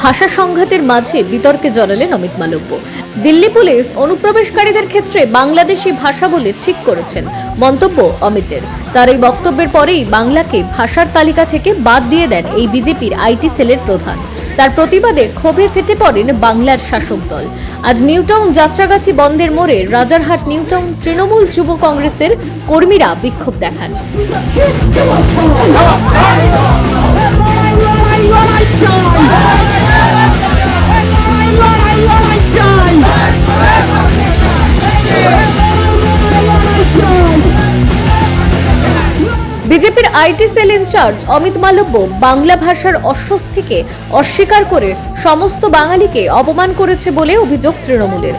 ভাষা সংঘাতের মাঝে বিতর্কে জড়ালেন অমিত মালব্য দিল্লি পুলিশ অনুপ্রবেশকারীদের ক্ষেত্রে বাংলাদেশি ভাষা বলে ঠিক করেছেন মন্তব্য অমিতের তার এই বক্তব্যের পরেই বাংলাকে ভাষার তালিকা থেকে বাদ দিয়ে দেন এই বিজেপির আইটি সেলের প্রধান তার প্রতিবাদে ক্ষোভে ফেটে পড়েন বাংলার শাসক দল আজ নিউটাউন যাত্রাগাছি বন্ধের মোড়ে রাজারহাট নিউটাউন তৃণমূল যুব কংগ্রেসের কর্মীরা বিক্ষোভ দেখান বিজেপির IT cell in charge Amit Malviya Bangla ভাষার অস্বস্তিকে অস্বীকার করে সমস্ত বাঙালিকে অপমান করেছে বলে অভিযোগ তৃণমূলের।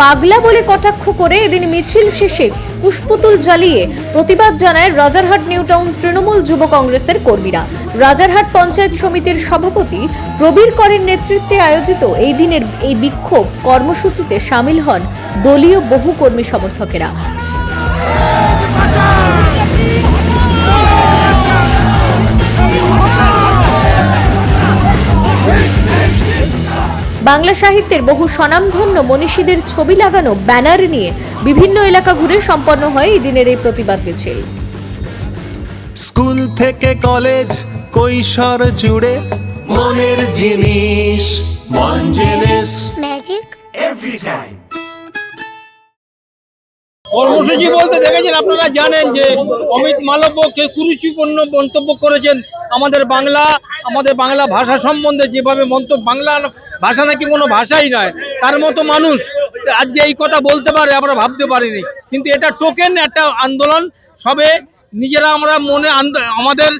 পাগলা বলে কটাক্ষ করে এদিন মিছিল শেষে পুষ্পতুল জ্বালিয়ে প্রতিবাদ জানায় রাজারহাট নিউটাউন তৃণমূল যুব কংগ্রেসের কর্মীরা। রাজারহাট পঞ্চায়েত সমিতির সভাপতি প্রবীর করের নেতৃত্বে আয়োজিত এই দিনের এই বিক্ষোভ কর্মসূচিতে সামিল হন দলীয় বহু কর্মী সমর্থকেরা। বাংলা সাহিত্যের বহু স্বনামধন্য মনীষীদের ছবি লাগানো ব্যানার নিয়ে বিভিন্ন এলাকা ঘুরে সম্পন্ন হয় এই দিনের এই প্রতিবাদ মিছিল। স্কুল থেকে কলেজ কৈশোর জুড়ে মনের জিনিস মন জিনিস ম্যাজিক কর্মসূচি বলতে দেখেছেন আপনারা জানেন যে অমিত মালব্য কে কুরুচিপূর্ণ মন্তব্য করেছেন। আমাদের বাংলা আমাদের বাংলা ভাষা সম্বন্ধে যেভাবে মন্তব্য, বাংলা ভাষা নাকি কোনো ভাষাই নয়, তার মতো মানুষ আজকে এই কথা বলতে পারে, আমরা ভাবতে পারিনি। কিন্তু এটা টোকেন একটা আন্দোলন, সবে নিজেরা আমরা মনে আমাদের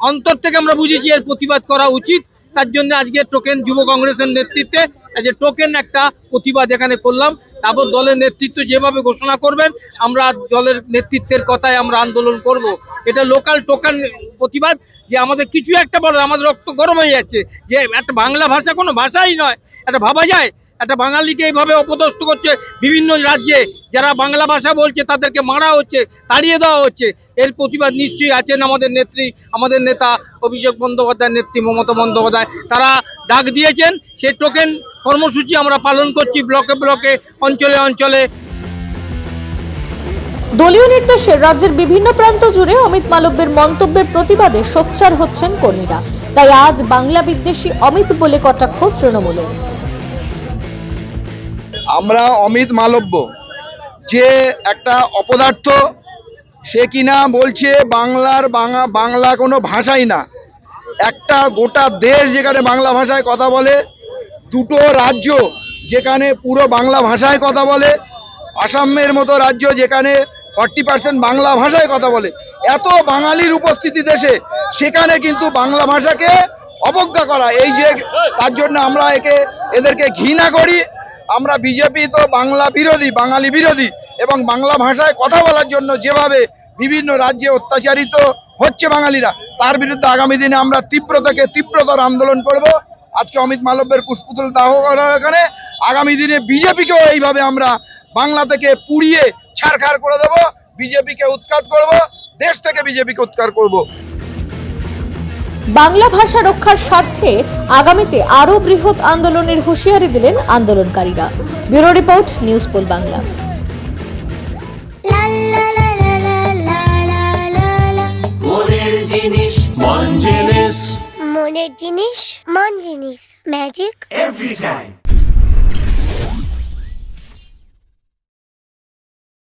অন্তর থেকে আমরা বুঝেছি এর প্রতিবাদ করা উচিত, তার জন্য আজকে টোকেন যুব কংগ্রেসের নেতৃত্বে যে টোকেন একটা প্রতিবাদ এখানে করলাম। তারপর দলের নেতৃত্ব যেভাবে ঘোষণা করবেন, আমরা দলের নেতৃত্বের কথায় আমরা আন্দোলন করব। এটা লোকাল টোকেন প্রতিবাদ, যে আমাদের কিছু একটা বলে আমাদের রক্ত গরম হয়ে যাচ্ছে। যে একটা বাংলা ভাষা কোনো ভাষাই নয়, এটা ভাবা যায়। একটা বাঙালিকে এইভাবে অপদস্থ করছে বিভিন্ন রাজ্যে, যারা বাংলা ভাষা বলছে, তাদেরকে মারা হচ্ছে, তাড়িয়ে দেওয়া হচ্ছে। এর প্রতিবাদ নিশ্চয়ই আছেন আমাদের নেত্রী, আমাদের নেতা অভিষেক বন্দ্যোপাধ্যায়, নেত্রী মমতা বন্দ্যোপাধ্যায়। তারা ডাক দিয়েছেন, সেই টোকেন কর্মসূচি আমরা পালন করছি ব্লকে ব্লকে অঞ্চলে অঞ্চলে। দলীয় নির্দেশে রাজ্যের বিভিন্ন প্রান্ত জুড়ে অমিত মালব্যের মন্তব্যের প্রতিবাদে সোচ্চার হচ্ছেন কর্মীরা। তাই আজ বাংলা বিদ্বেষী অমিত বলে কটাক্ষ তৃণমূলের। আমরা অমিত মালব্য যে একটা অপদার্থ সে কিনা বলছে বাংলার বাংলা বাংলা কোনো ভাষাই না। একটা গোটা দেশ যেখানে বাংলা ভাষায় কথা বলে দুটো রাজ্য যেখানে পুরো বাংলা ভাষায় কথা বলে, আসামের মতো রাজ্য যেখানে ফর্টি পার্সেন্ট বাংলা ভাষায় কথা বলে। এত বাঙালির উপস্থিতি দেশে, সেখানে কিন্তু বাংলা ভাষাকে অবজ্ঞা করা। এই যে, তার জন্য আমরা একে, এদেরকে ঘৃণা করি। আমরা বিজেপি তো বাংলা বিরোধী, বাঙালি বিরোধী, এবং বাংলা ভাষায় কথা বলার জন্য যেভাবে বিভিন্ন রাজ্যে অত্যাচারিত হচ্ছে বাঙালিরা, তার বিরুদ্ধে আগামী দিনে আমরা তীব্র থেকে তীব্রতর আন্দোলন করব। আজকে অমিত মালব্যের কুশপুতুল দাহ করার এখানে। আগামী দিনে বিজেপিকেও এইভাবে আমরা বাংলা থেকে পুড়িয়ে ছাড়খাড় করে দেব। বিজেপিকে উৎখাত করব, দেশ থেকে বিজেপিকে উৎখাত করব। বাংলা ভাষা রক্ষার স্বার্থে আগামীতে আরও বৃহৎ আন্দোলনের হুঁশিয়ারি দিলেন আন্দোলনকারীরা। Bureau report, news poll Bangla. জিনিস মন জিনিস ম্যাজিক এভরি টাইম